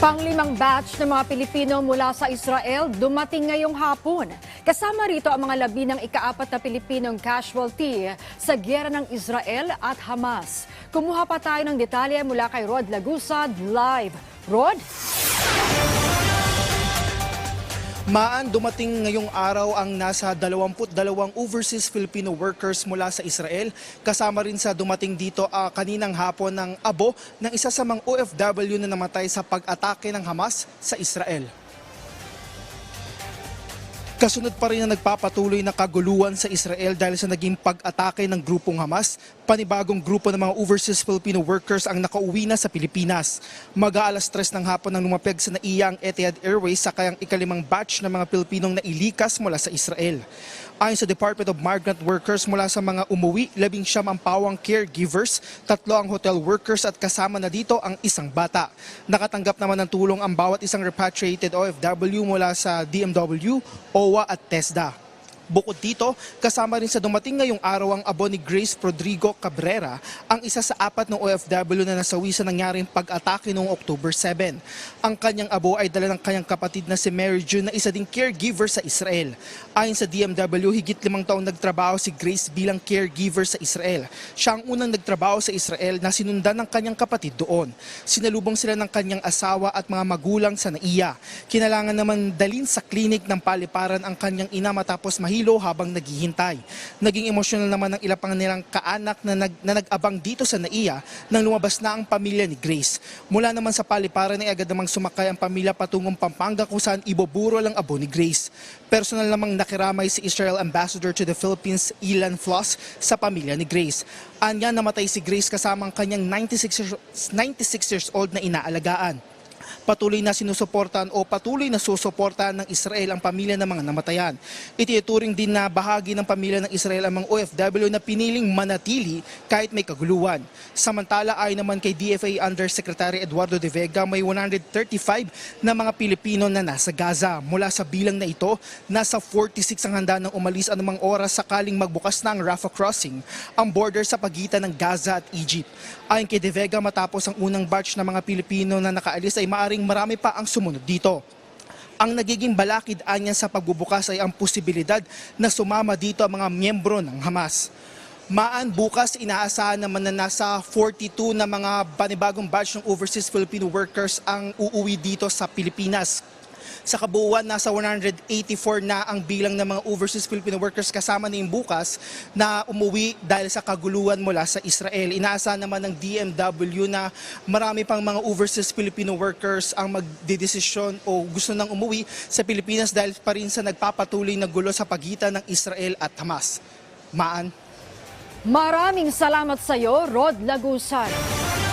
Panglimang batch ng mga Pilipino mula sa Israel dumating ngayong hapon. Kasama rito ang mga labi ng ikaapat na Pilipinong casualty sa gyera ng Israel at Hamas. Kumuha pa tayo ng detalye mula kay Rod Lagusad live. Rod? Maan dumating ngayong araw ang nasa 22 overseas Filipino workers mula sa Israel. Kasama rin sa dumating dito ah, kaninang hapon ng abo ng isa sa mga OFW na namatay sa pag-atake ng Hamas sa Israel. Kasunod pa rin na nagpapatuloy na kaguluhan sa Israel dahil sa naging pag-atake ng grupong Hamas, panibagong grupo ng mga overseas Filipino workers ang nakauwi na sa Pilipinas. Mag-aalas tres ng hapon nang lumapag sa naiya ang Etihad Airways sa kayang ikalimang batch ng mga Pilipinong nailikas mula sa Israel. Ayon sa Department of Migrant Workers mula sa mga umuwi, labing siyam ang pawang caregivers, tatlo ang hotel workers at kasama na dito ang isang bata. Nakatanggap naman ng tulong ang bawat isang repatriated OFW mula sa DMW, OWA at TESDA. Bukod dito, kasama rin sa dumating ngayong araw ang abo ni Grace Rodrigo Cabrera, ang isa sa apat ng OFW na nasawi sa nangyaring pag-atake noong October 7. Ang kanyang abo ay dala ng kanyang kapatid na si Mary June na isa ding caregiver sa Israel. Ayon sa DMW, higit limang taong nagtrabaho si Grace bilang caregiver sa Israel. Siya ang unang nagtrabaho sa Israel na sinundan ng kanyang kapatid doon. Sinalubong sila ng kanyang asawa at mga magulang sa naiya. Kinalangan naman dalin sa klinik ng paliparan ang kanyang ina matapos mahilo habang naghihintay. Naging emosyonal naman ang ilang pang nilang kaanak na, nag, na nag-abang dito sa naiya nang lumabas na ang pamilya ni Grace. Mula naman sa paliparan ay agad namang sumakay ang pamilya patungong Pampanga kung saan iboburo lang abo ni Grace. Personal namang nakiramay si Israel Ambassador to the Philippines, Ilan Floss, sa pamilya ni Grace. Anya namatay si Grace kasama ang kanyang 96 years, 96 years old na inaalagaan. Patuloy na sinusuportahan o patuloy na susuportahan ng Israel ang pamilya ng mga namatayan. Itinuturing din na bahagi ng pamilya ng Israel ang mga OFW na piniling manatili kahit may kaguluhan. Samantala ay naman kay DFA Undersecretary Eduardo De Vega may 135 na mga Pilipino na nasa Gaza. Mula sa bilang na ito, nasa 46 ang handa ng umalis anumang oras sakaling magbukas na ang Rafah crossing, ang border sa pagitan ng Gaza at Egypt. Ayon kay De Vega matapos ang unang batch ng mga Pilipino na nakaalis ay maaring marami pa ang sumunod dito. Ang nagiging balakid anya sa pagbubukas ay ang posibilidad na sumama dito ang mga miyembro ng Hamas. Maan bukas inaasahan naman na nasa 42 na mga panibagong batch ng overseas Filipino workers ang uuwi dito sa Pilipinas. Sa kabuuan, nasa 184 na ang bilang ng mga overseas Filipino workers kasama na yung bukas na umuwi dahil sa kaguluhan mula sa Israel. Inaasahan naman ng DMW na marami pang mga overseas Filipino workers ang magdedesisyon o gusto nang umuwi sa Pilipinas dahil pa rin sa nagpapatuloy na gulo sa pagitan ng Israel at Hamas. Maan. Maraming salamat sa iyo, Rod Lagusan.